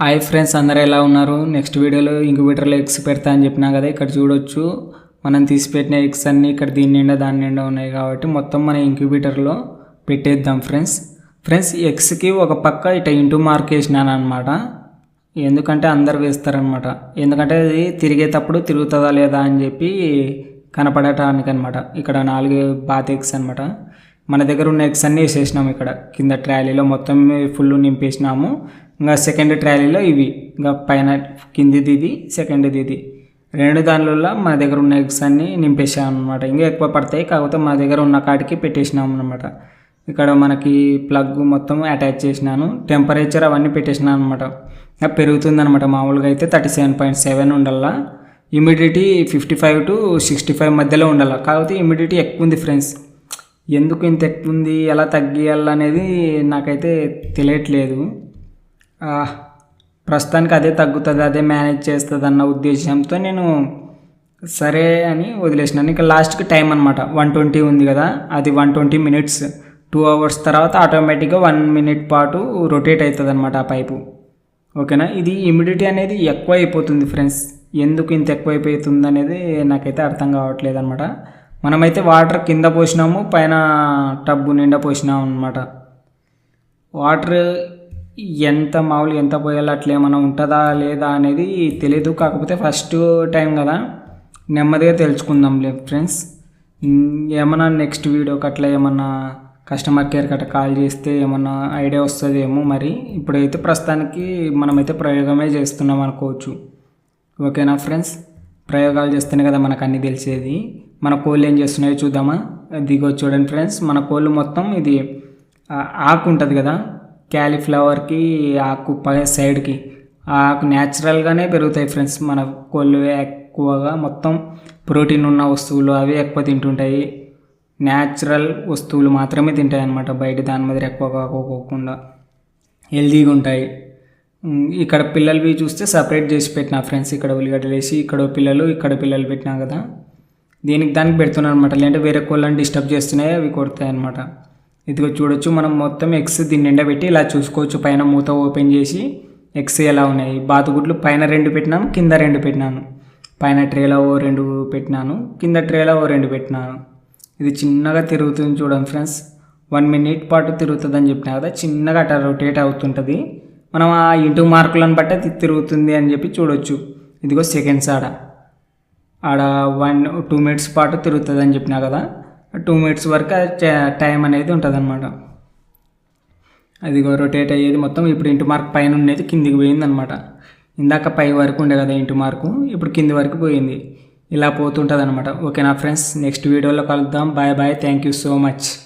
Hi friends అందరు ఎలా ఉన్నారు? నెక్స్ట్ వీడియోలో ఇంక్యుబేటర్లో ఎగ్స్ పెడతా అని చెప్పినా కదా ఇక్కడ చూడొచ్చు. మనం తీసిపెట్టిన ఎగ్స్ అన్నీ ఇక్కడ దీని నిండా దాని నిండా ఉన్నాయి కాబట్టి మొత్తం మన ఇంక్యుబేటర్లో పెట్టేద్దాం ఫ్రెండ్స్ ఫ్రెండ్స్ ఎగ్స్కి ఒక పక్క ఇట ఇంటూ మార్క్ వేసినాను అనమాట ఎందుకంటే అందరు వేస్తారనమాట ఎందుకంటే అది తిరిగేటప్పుడు తిరుగుతుందా లేదా అని చెప్పి కనపడటానికి అనమాట ఇక్కడ నాలుగు బాత్ ఎగ్స్ అనమాట మన దగ్గర ఉన్న ఎగ్స్ అన్నీ వేసేసినాము ఇక్కడ. కింద ట్రాలీలో మొత్తం ఫుల్ నింపేసినాము. ఇంకా సెకండ్ ట్రాలీలో ఇవి. ఇంకా పైన కిందిది ఇది సెకండ్ది ఇది. రెండు దానిలో మా దగ్గర ఉన్న ఎగ్స్ అన్నీ నింపేసాం అనమాట ఇంకా ఎక్కువ పడతాయి కాకపోతే మా దగ్గర ఉన్న కాడికి పెట్టేసినాం అనమాట ఇక్కడ మనకి ప్లగ్ మొత్తం అటాచ్ చేసినాను. టెంపరేచర్ అవన్నీ పెట్టేసినాను అనమాట ఇంకా పెరుగుతుందనమాట మామూలుగా అయితే థర్టీ సెవెన్ పాయింట్ సెవెన్ ఉండాలా. Humidity fifty five to sixty five మధ్యలో ఉండాలి. కాకపోతే ఇమిడిటీ ఎక్కువ ఉంది ఫ్రెండ్స్ ఎందుకు ఇంత ఎక్కువ ఉంది ఎలా తగ్గియాలనేది నాకైతే తెలియట్లేదు. ప్రస్తుతానికి అదే తగ్గుతుంది అదే మేనేజ్ చేస్తుంది అన్న ఉద్దేశంతో నేను సరే అని వదిలేసినాను. ఇంకా లాస్ట్కి టైం అనమాట వన్ ట్వంటీ ఉంది కదా అది one twenty minutes two hours తర్వాత ఆటోమేటిక్గా వన్ మినిట్ పాటు రొటేట్ అవుతుంది అనమాట ఆ పైపు ఓకేనా? ఇది ఇమ్యూడిటీ అనేది ఎక్కువ అయిపోతుంది ఫ్రెండ్స్ ఎందుకు ఇంత ఎక్కువ అయిపోతుంది అనేది నాకైతే అర్థం కావట్లేదు అనమాట మనమైతే వాటర్ కింద పోసినాము పైన టబ్బు నిండా పోసినాము అనమాట వాటర్ ఎంత మామూలు ఎంత పోయాలో అట్లా ఏమైనా ఉంటుందా లేదా అనేది తెలియదు కాకపోతే ఫస్ట్ టైం కదా. నెమ్మదిగా తెలుసుకుందాంలే ఫ్రెండ్స్ ఏమైనా ఏమన్నా నెక్స్ట్ వీడియోకి అట్లా ఏమన్నా కస్టమర్ కేర్ గట్రా కాల్ చేస్తే ఏమన్నా ఐడియా వస్తుందేమో మరి. ఇప్పుడైతే ప్రస్తుతానికి మనమైతే ప్రయోగమే చేస్తున్నాం అనుకోవచ్చు. ఓకేనా ఫ్రెండ్స్ ప్రయోగాలు చేస్తేనే కదా మనకు అన్నీ తెలిసేది. మన కోళ్ళు ఏం చేస్తున్నాయో చూద్దామా? దిగో చూడండి ఫ్రెండ్స్ మన కోళ్ళు మొత్తం ఇది ఆకు ఉంటుంది కదా. క్యాలీఫ్లవర్కి ఆకు పై సైడ్కి. ఆకు న్యాచురల్గానే పెరుగుతాయి ఫ్రెండ్స్. మన కోళ్ళు ఎక్కువగా మొత్తం ప్రోటీన్ ఉన్న వస్తువులు అవి ఎక్కువ తింటుంటాయి. న్యాచురల్ వస్తువులు మాత్రమే తింటాయి అన్నమాట బయట దాని మీద ఎక్కువగా పోకుండా హెల్తీగా ఉంటాయి. ఇక్కడ పిల్లలవి చూస్తే సపరేట్ చేసి పెట్టిన ఫ్రెండ్స్. ఇక్కడ ఉల్లిగడ్డలు వేసి ఇక్కడ పిల్లలు ఇక్కడ పిల్లలు పెట్టినా కదా. దీనికి దానికి పెడుతున్నాను అనమాట లేదంటే వేరే కోళ్ళని డిస్టర్బ్ చేస్తున్నాయి అవి కొడతాయి అనమాట ఇదిగో చూడొచ్చు మనం మొత్తం ఎగ్స్ దీన్ని నిండా పెట్టి ఇలా చూసుకోవచ్చు. పైన మూత ఓపెన్ చేసి ఎగ్స్ ఎలా ఉన్నాయి. బాతుగుడ్లు పైన రెండు పెట్టినాను కింద రెండు పెట్టినాను. పైన ట్రేలో ఓ రెండు పెట్టినాను కింద ట్రేలో ఓ రెండు పెట్టినాను. ఇది చిన్నగా తిరుగుతుంది చూడండి ఫ్రెండ్స్. వన్ మినిట్ పాటు తిరుగుతుంది అని చెప్పినా కదా చిన్నగా అట్లా రొటేట్ అవుతుంటుంది. మనం ఆ ఇంటూ మార్కులను బట్టి అది తిరుగుతుంది అని చెప్పి చూడొచ్చు. ఇదిగో సెకండ్స్ ఆడ. ఆడ వన్ టూ మినిట్స్ పాటు తిరుగుతుంది అని చెప్పినా కదా టూ మినిట్స్ వరకు టైం అనేది ఉంటుంది అనమాట అదిగో రొటేట్ అయ్యేది మొత్తం ఇప్పుడు ఇంటి మార్క్ పైన ఉండేది కిందికి పోయింది అనమాట ఇందాక పై వరకు ఉండే కదా ఇంటి మార్కు ఇప్పుడు కింది వరకు పోయింది. ఇలా పోతుంటుంది అనమాట ఓకేనా ఫ్రెండ్స్? నెక్స్ట్ వీడియోలో కలుద్దాం. Bye bye. Thank you so much.